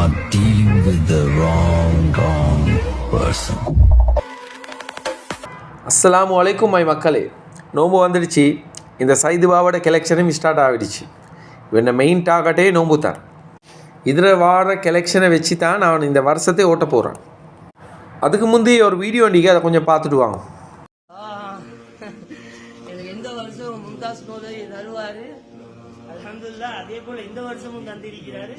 are dealing with the wrong, wrong person. அஸ்ஸலாமு அலைக்கும் my மக்களே நோம்பு வந்துடுச்சு. இந்த சைதுபாவோட கலெக்ஷனும் ஸ்டார்ட் ஆகிடுச்சு. இவன் மெயின் டார்கெட்டே நோம்பு தான். இதில் வார கலெக்ஷனை வச்சு தான் நான் இந்த வருஷத்தை ஓட்ட போகிறேன் அதுக்கு முந்தைய ஒரு வீடியோ நீங்கள் அதை கொஞ்சம் பார்த்துட்டு வாங்க. எந்த வருஷம் மும்தாஸ் மோதவி தருவாரு? அல்ஹம்துலில்லாஹ் அதே போல இந்த வருஷமும் தந்திருக்கிறாரு.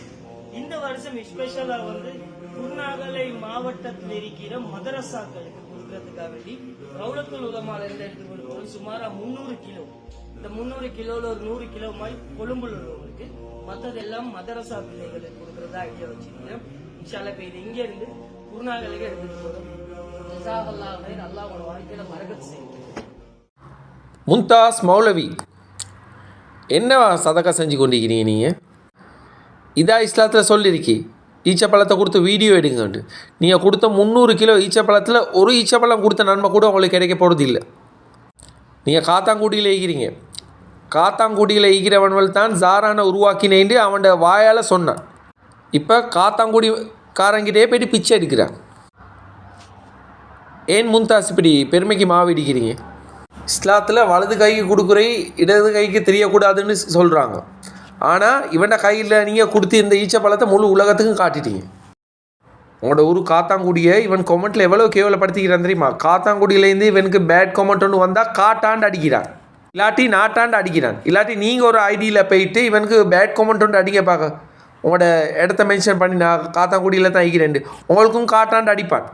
இந்த வருஷம் ஸ்பெஷலா வந்து குருநாகலை மாவட்டத்தில் இருக்கிற மதரசாக்களுக்கு கொடுக்கறதுக்காக வேண்டி ரவுலத்துல் உலமால இருந்து எடுத்து கொடுக்கணும் சுமாரா முந்நூறு கிலோ. இந்த முந்நூறு கிலோல ஒரு நூறு கிலோ மாதிரி கொழும்புல உள்ளவங்களுக்கு மற்றதெல்லாம் மதரசா பிள்ளைகளுக்கு கொடுக்கறதா ஐடியா வச்சிருக்கேன் சில இப்ப இது இங்க இருந்து குருநாகலுக்கு எடுத்துட்டு போதும் நல்லா உங்களோட வாழ்க்கையில மறக்கத்து செய்யும் மும்தாஸ் மௌலவி என்ன சதக்கா செஞ்சு கொண்டிருக்கிறீங்க நீங்கள் இதாக இஸ்லாத்தில் சொல்லியிருக்கி ஈச்சப்பழத்தை கொடுத்து வீடியோ எடுங்கன்ட்டு. நீங்கள் கொடுத்த முந்நூறு கிலோ ஈச்சப்பழத்தில் ஒரு ஈச்சப்பழம் கொடுத்த நன்மை கூட உங்களுக்கு கிடைக்க போகிறது இல்லை. நீங்கள் காத்தாங்குடியில் ஈக்கிறீங்க காத்தாங்குடியில் ஈக்கிறவன்கள் தான் ஜாரானை உருவாக்கினேன்ட்டு அவன் வாயால் சொன்னான். இப்போ காத்தாங்குடி காரங்கிட்டே போயிட்டு பிச்சை எடுக்கிறான். ஏன் முந்தாஸ் இப்படி பெருமைக்கு மாவு இடிக்கிறீங்க? இஸ்லாத்தில் வலது கைக்கு கொடுக்குறே இடது கைக்கு தெரியக்கூடாதுன்னு சொல்கிறாங்க ஆனால் இவன கையில் நீங்கள் கொடுத்து இந்த ஈச்ச பழத்தை முழு உலகத்துக்கும் காட்டிட்டீங்க. உங்களோட ஊர் காத்தாங்குடிய இவன் கொமெண்ட்டில் எவ்வளோ கேவலப்படுத்திக்கிறான் தெரியுமா? காத்தாங்குடியிலேருந்து இவனுக்கு பேட் கொமெண்ட் ஒன்று வந்தால் காட்டாண்டு அடிக்கிறான். இல்லாட்டி நாட்டாண்டு அடிக்கிறான். இல்லாட்டி நீங்கள் ஒரு ஐடியில் போயிட்டு இவனுக்கு பேட் கொமெண்ட் ஒன்று அடிக்க பார்க்க உங்களோட இடத்த மென்ஷன் பண்ணி நான் காத்தாங்குடியில் தான் ஐக்கிறேன் உங்களுக்கும் காட்டாண்டு அடிப்பான்.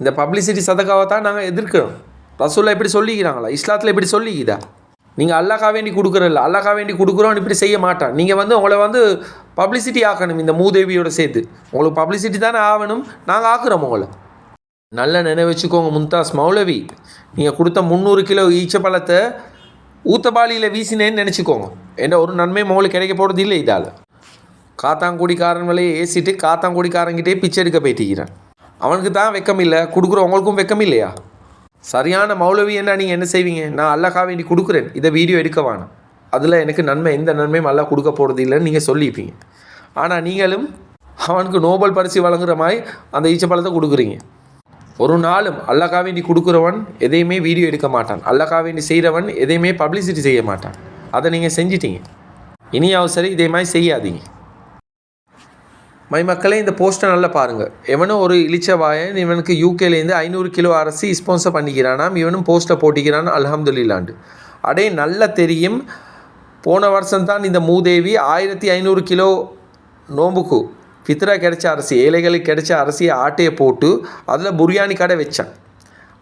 இந்த பப்ளிசிட்டி சதக்காவை தான் நாங்கள் எதிர்க்கிறோம். ரசூல்லா இப்படி சொல்லிக்கிறாங்களா? இஸ்லாத்தில் இப்படி சொல்லிக்குதா? நீங்கள் அல்லாக்கா வேண்டி கொடுக்குறல்ல அல்லாக்கா வேண்டி கொடுக்குறோன்னு இப்படி செய்ய மாட்டான். நீங்கள் வந்து உங்களை வந்து பப்ளிசிட்டி ஆக்கணும் இந்த மூதேவியோட சேர்த்து. உங்களுக்கு பப்ளிசிட்டி தானே ஆகணும்? நாங்கள் ஆக்குறோம் உங்களை. நல்ல நினைவச்சுக்கோங்க மும்தாஸ் மௌலவி. நீங்கள் கொடுத்த முந்நூறு கிலோ ஈச்ச பழத்தை ஊத்தபாலியில் வீசினேன்னு நினச்சிக்கோங்க. என்ன ஒரு நன்மை உங்களுக்கு கிடைக்க போகிறது இல்லை இதால். காத்தாங்குடிக்காரன் விலையை ஏசிட்டு காத்தாங்குடிக்காரங்கிட்டே பிச்சை எடுக்க போயிட்டிருக்கிறான் அவனுக்கு தான் வெக்கம் இல்லை கொடுக்குறவங்களுக்கும் வெக்கம் இல்லையா சரியான மௌலவி என்ன நீங்கள் என்ன செய்வீங்க? நான் அல்லாஹா வேண்டி கொடுக்குறேன். இதை வீடியோ எடுக்க வேணாம். அதில் எனக்கு நன்மை எந்த நன்மையும் அல்லா கொடுக்க போகிறது இல்லைன்னு நீங்கள் சொல்லிப்பீங்க ஆனால் நீங்களும் அவனுக்கு நோபல் பரிசு வழங்குற மாதிரி அந்த ஈச்சப்பழத்தை கொடுக்குறீங்க. ஒரு நாளும் அல்லாஹா வேண்டி கொடுக்குறவன் எதையுமே வீடியோ எடுக்க மாட்டான். அல்லாஹா வேண்டி செய்கிறவன் எதையுமே பப்ளிசிட்டி செய்ய மாட்டான். அதை நீங்கள் செஞ்சிட்டீங்க. இனியாவது சரி இதே மாதிரி செய்யாதீங்க. மை மக்களே இந்த போஸ்ட்டை நல்லா பாருங்கள் எவனும் ஒரு இளிச்சவாயன் இவனுக்கு யூகேலேருந்து ஐநூறு கிலோ அரசி ஸ்பான்சர் பண்ணிக்கிறானாம். இவனும் போஸ்ட்டில் போட்டிக்கிறான் அல்ஹம்துலில்லாண்டு. அடே நல்லா தெரியும். போன வருஷம் தான் இந்த மூதேவி ஆயிரத்தி ஐநூறு கிலோ நோம்புக்கு ஃபித்ரா கிடைச்ச அரிசி ஏழைகளுக்கு கிடைச்ச அரிசியை ஆட்டையை போட்டு அதில் புரியாணி கடை வச்சான்.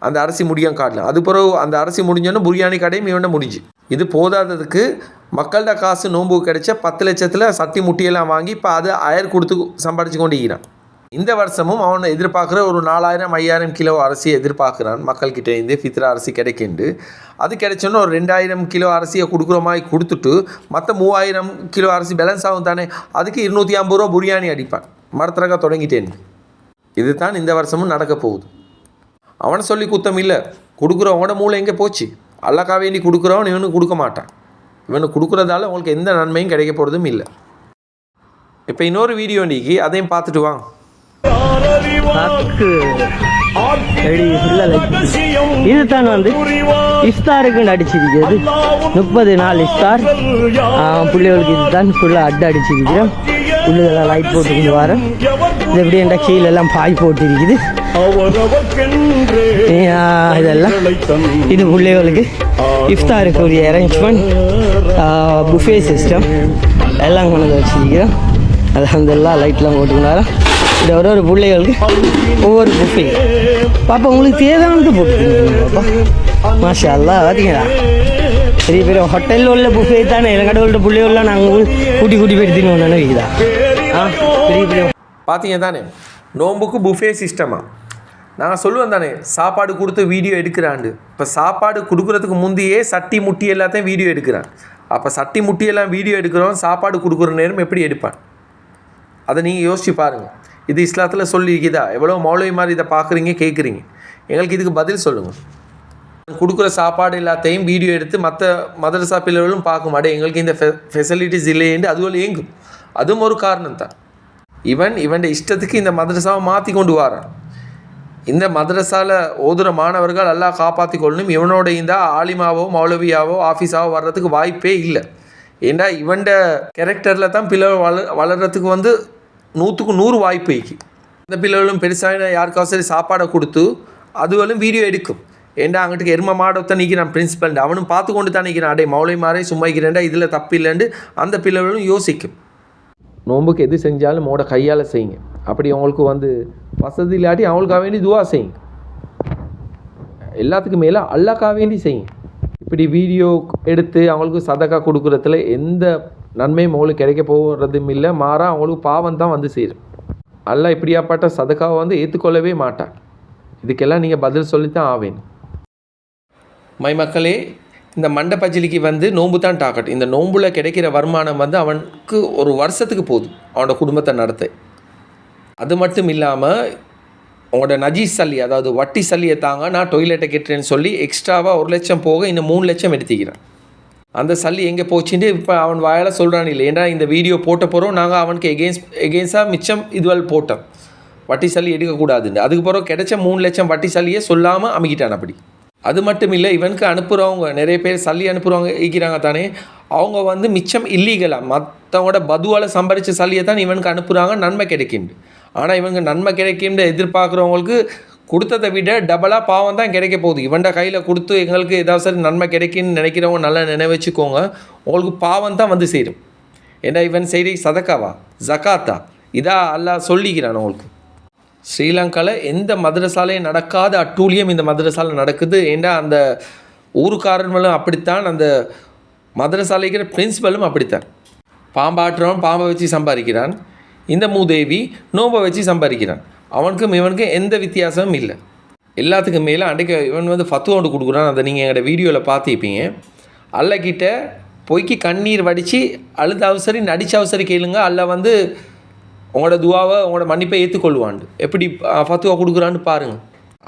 அந்த அரிசி முடியும் காட்டில் அது பிறகு அந்த அரிசி முடிஞ்சோன்னு புரியாணி கடையும் இவனை முடிஞ்சு. இது போதாததுக்கு மக்கள்கிட்ட காசு நோன்பு கிடைச்ச பத்து லட்சத்தில் சட்டி முட்டியெல்லாம் வாங்கி இப்போ அதை அயர் கொடுத்து சம்பாதிச்சு கொண்டிருக்கிறான். இந்த வருஷமும் அவன் எதிர்பார்க்குற ஒரு நாலாயிரம் ஐயாயிரம் கிலோ அரிசியை எதிர்பார்க்குறான். மக்கள்கிட்ட இருந்து ஃபித்ரா அரிசி கிடைக்கிண்டு அது கிடைச்சோன்னு ஒரு ரெண்டாயிரம் கிலோ அரிசியை கொடுக்குற மாதிரி கொடுத்துட்டு மற்ற மூவாயிரம் கிலோ அரிசி பேலன்ஸ் ஆகும் தானே? அதுக்கு இருநூற்றி ஐம்பது ரூபா பிரியாணி அடிப்பான். மரத்திறக்க தொடங்கிட்டேன். இதுதான் இந்த வருஷமும் நடக்க போகுது. அவனை சொல்லி குத்தம் இல்லை. கொடுக்குறவனோட மூளை எங்கே போச்சு? அல்லாக்கா வேண்டி கொடுக்குறவன் இவனுக்கு கொடுக்க மாட்டான். இவனுக்கு கொடுக்குறதால உங்களுக்கு எந்த நன்மையும் கிடைக்க போகிறதும் இல்லை. இப்போ இன்னொரு வீடியோ நீக்கி அதையும் பார்த்துட்டு வாங்க. இதுதான் வந்து இஃப்தாருக்கு அடிச்சிருக்கிறது முப்பது நாள் இஃப்தார். ஆ, பிள்ளைகளுக்கு இதுதான் ஃபுல்லாக அட்டை அடிச்சிருக்கிறோம். உள்ளதெல்லாம் லைட் போட்டு கொண்டு வரேன் இது எப்படி என்ற கீழே எல்லாம் பாய் போட்டு இருக்குது ஆ, இதெல்லாம் இது பிள்ளைகளுக்கு இஃப்தாருக்கு ஒரு அரேஞ்ச்மெண்ட் புஃபே சிஸ்டம் எல்லாம் கொண்டு வந்து வச்சிருக்கிறோம். அலமதுல்லா லைட்லாம் போட்டு இது ஒரு ஒரு பிள்ளைகளுக்கு ஒவ்வொரு புஃபே பாப்பா உங்களுக்கு தேவையானது போட்டுக்கோங்க பாப்பா. மாஷா அல்லா பார்த்தீங்களா பெரிய பெரிய ஹோட்டலில் உள்ள புஃபே தானே? கடவுள்கிட்ட பிள்ளைகள்லாம் நாங்கள் கூட்டி கூட்டி போய் எடுத்துன்னு நினைக்கிறதா ஆ பெரிய பெரிய பார்த்தீங்க தானே? நோம்புக்கு புஃபே சிஸ்டமா நான் சொல்லுவேன் தானே சாப்பாடு கொடுத்து வீடியோ எடுக்கிறாண்டு இப்போ சாப்பாடு கொடுக்குறதுக்கு முந்தையே சட்டி முட்டி எல்லாத்தையும் வீடியோ எடுக்கிறான். அப்போ சட்டி முட்டியெல்லாம் வீடியோ எடுக்கிறோம் சாப்பாடு கொடுக்குற நேரம் எப்படி எடுப்பான்? அதை நீங்கள் யோசிச்சு பாருங்கள் இது இஸ்லாத்தில் சொல்லியிருக்குதா? எவ்வளோ மௌலவி மாதிரி இதை பார்க்குறீங்க கேட்குறீங்க. எங்களுக்கு இதுக்கு பதில் சொல்லுங்கள் கொடுக்குற சாப்பாடு எல்லாத்தையும் வீடியோ எடுத்து மற்ற மதரசா பிள்ளைகளும் பார்க்கும். அடே எங்களுக்கு இந்த ஃபெ ஃபெசிலிட்டிஸ் இல்லையேன்னு அதுவும் ஏங்கும். அதுவும் ஒரு காரணம் தான் இவன் இவன் இஷ்டத்துக்கு இந்த மதரசாவை மாற்றி கொண்டு வாரான். இந்த மதரசாவில் ஓதுற மாணவர்கள் எல்லாம் காப்பாற்றி கொள்ளணும் இவனோட இந்த ஆலிமாவோ மௌலவியாவோ ஆஃபீஸாவோ வர்றதுக்கு வாய்ப்பே இல்லை. ஏண்டா இவன்ட கேரக்டரில் தான் பிள்ளை வள வளர்கிறதுக்கு வந்து நூற்றுக்கு நூறு வாய்ப்பு இருக்கு. இந்த பிள்ளைகளும் பெருசாக யாருக்காவது சரி சாப்பாடை கொடுத்து அதுவெல்லாம் வீடியோ எடுக்கும். ஏண்டா அங்கிட்டு எரும மாடத்தான் நிற்கிறான் பிரின்சிபல் அவனும் பார்த்து கொண்டு தான் நிற்கிறான் அடே மௌலை மாறே சும்மா இருக்கிறேன்டா இதில் தப்பு இல்லைன்னு அந்த பிள்ளைகளும் யோசிக்கும். நோன்புக்கு எது செஞ்சாலும் மோட கையால் செய்யுங்க. அப்படி அவங்களுக்கு வந்து வசதி இல்லாட்டி அவங்களுக்காக வேண்டி துவா செய்யுங்க. எல்லாத்துக்கும் மேலே அல்லாக்காக வேண்டி செய்யுங்க. இப்படி வீடியோ எடுத்து அவங்களுக்கு சதக்கா கொடுக்குறதுல எந்த நன்மையும் அவங்களுக்கு கிடைக்க போகிறதும் இல்லை. மாறாக அவங்களுக்கு பாவம் தான் வந்து சேரும். அல்லாஹ் இப்படியாப்பட்ட சதக்காவை வந்து ஏற்றுக்கொள்ளவே மாட்டான். இதுக்கெல்லாம் நீங்கள் பதில் சொல்லித்தான் ஆவேன். மை மக்களே இந்த மண்டபஜிலிக்கு வந்து நோன்பு தான் டாக்கட் இந்த நோம்பில் கிடைக்கிற வருமானம் வந்து அவனுக்கு ஒரு வருஷத்துக்கு போதும். அவனோட குடும்பத்தை நடத்த. அது மட்டும் இல்லாமல் உங்களோட நஜீஸ் சல்லி அதாவது வட்டி சல்லியை தாங்க நான் டொய்லெட்டை கட்டுறேன்னு சொல்லி எக்ஸ்ட்ராவாக ஒரு லட்சம் போக இன்னும் மூணு லட்சம் எடுத்துக்கிறேன். அந்த சல்லி எங்கே போச்சுட்டு இப்போ அவன் வாயால் சொல்கிறான் இல்லை. ஏன்னா இந்த வீடியோ போட்ட போகிறோம் நாங்கள் அவனுக்கு எகெயின்ஸ்ட் எகெயின்ஸ்டாக மிச்சம் இதுவரை போட்டோம். வட்டி சல்லி எடுக்கக்கூடாதுன்னு. அதுக்கு பிறகு கிடைச்ச மூணு லட்சம் வட்டி சல்லியை சொல்லாமல் அமைக்கிட்டான் அப்படி. அது மட்டும் இல்லை இவனுக்கு அனுப்புகிறவங்க நிறைய பேர் சல்லி அனுப்புகிறவங்க இருக்கிறாங்க தானே. அவங்க வந்து மிச்சம் இல்லீகலாக மற்றவங்களோட பதுவால் சம்பாரித்த சல்லியை தான் இவனுக்கு அனுப்புகிறாங்க நன்மை கிடைக்குண்டு ஆனால் இவங்க நன்மை கிடைக்கும்னு எதிர்பார்க்குறவங்களுக்கு கொடுத்ததை விட டபுளாக பாவம் தான் கிடைக்க போகுது. இவன்ட கையில் கொடுத்து எங்களுக்கு ஏதாவது சரி நன்மை கிடைக்குன்னு நினைக்கிறவங்க நல்லா நினைவச்சுக்கோங்க உங்களுக்கு பாவம் தான் வந்து சேரும். ஏன்னா இவன் செய்தி சதக்காவா? ஜகாத்தா இதா அல்லாஹ் சொல்லிக்கிறான் உங்களுக்கு ஸ்ரீலங்காவில் எந்த மதரசாலையும் நடக்காத அட்டூழியம் இந்த மதரசாவில் நடக்குது. ஏன்னா அந்த ஊருக்காரர்களும் அப்படித்தான் அந்த மதரசாலைக்கிற பிரின்சிபலும் அப்படித்தான். பாம்பாட்டுறவன் பாம்பை வச்சு சம்பாதிக்கிறான். இந்த மூதேவி நோம்பை வச்சு சம்பாதிக்கிறான். அவனுக்கும் இவனுக்கும் எந்த வித்தியாசமும் இல்லை. எல்லாத்துக்கும் மேலே அன்றைக்கு இவன் வந்து ஃபத்து கொண்டு கொடுக்குறான். அதை நீங்கள் எங்களோட வீடியோவில் பார்த்துப்பீங்க அல்லக்கிட்ட பொய்க்கு கண்ணீர் வடித்து அழுத அவசரி நடித்த அவசரி கேளுங்க. அல்ல வந்து உங்களோட துவாவை உங்களோட மன்னிப்பை ஏற்றுக்கொள்வான் எப்படி ஃபத்துவா கொடுக்குறான்னு பாருங்கள்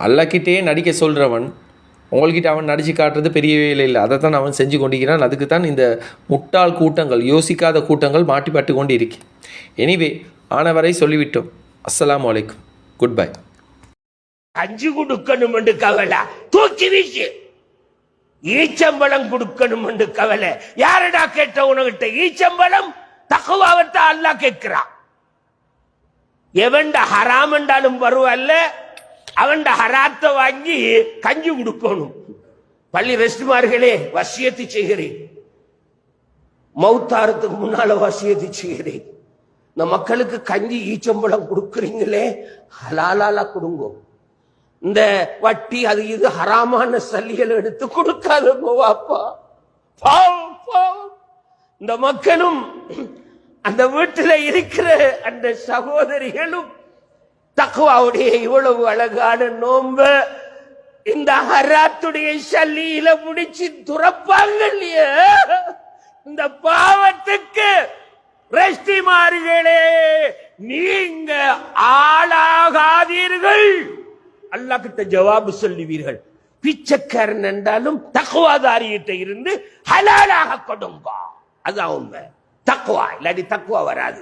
அல்லக்கிட்டே நடிக்க சொல்கிறவன் உங்கள்கிட்ட அவன் நடிச்சு காட்டுறது பெரிய வேலை இல்லை. அதை தான் அவன் செஞ்சு கொண்டிருக்கிறான். அதுக்கு தான் இந்த முட்டாள் கூட்டங்கள் யோசிக்காத கூட்டங்கள் மாட்டிப்பட்டு கொண்டு இருக்கு எனிவே ஆனவரை சொல்லிவிட்டோம். அஸ்லாம் வலைக்கும் குட் பை அஞ்சு கொடுக்கணும் என்று கவலை. தூக்கி வீசு. ஈச்சம்பளம் கொடுக்கணும் என்று கவலை. யாரடா கேட்ட உனகிட்ட? ஈச்சம்பளம் தக்குவாவத்தை அல்லா கேட்கிறான். எவன்ட? ஹராம் என்றாலும் பரவாயில்ல அவன் ஹராத்தை வாங்கி கஞ்சி கொடுக்கணும் பள்ளி ரெஸ்ட்மார்களே வசியத்தை செய்கிறேன் மௌத்தாரத்துக்கு முன்னால வசியத்தை செய்கிறேன் இந்த மக்களுக்கு கஞ்சி ஈச்சம்பழம் கொடுக்குறீங்களே ஹலாலாலா கொடுங்க இந்த வட்டி அது இது ஹராமான சல்லிகள் எடுத்து கொடுக்காதுங்க வாப்பா பாவம் பாவம் இந்த மக்களும் அந்த வீட்டுல இருக்கிற அந்த சகோதரிகளும் தக்குவாவுடைய இவ்வளவு அழகான நோம்ப இந்த ஹராத்துடைய சல்லியில முடிச்சு துறப்பாங்க இல்லையா? இந்த பாவத்துக்கு ரெஸ்டிமார்களே நீங்க ஆளாகாதீர்கள். அல்லாஹ் கிட்ட ஜவாபு சொல்லுவீர்கள். பிச்சைக்காரன் என்றாலும் தக்குவாதாரியிட்ட இருந்து ஹலாலாக கொடுங்க அதான் உண்மை. தக்குவா இல்லாட்டி தக்குவா வராது.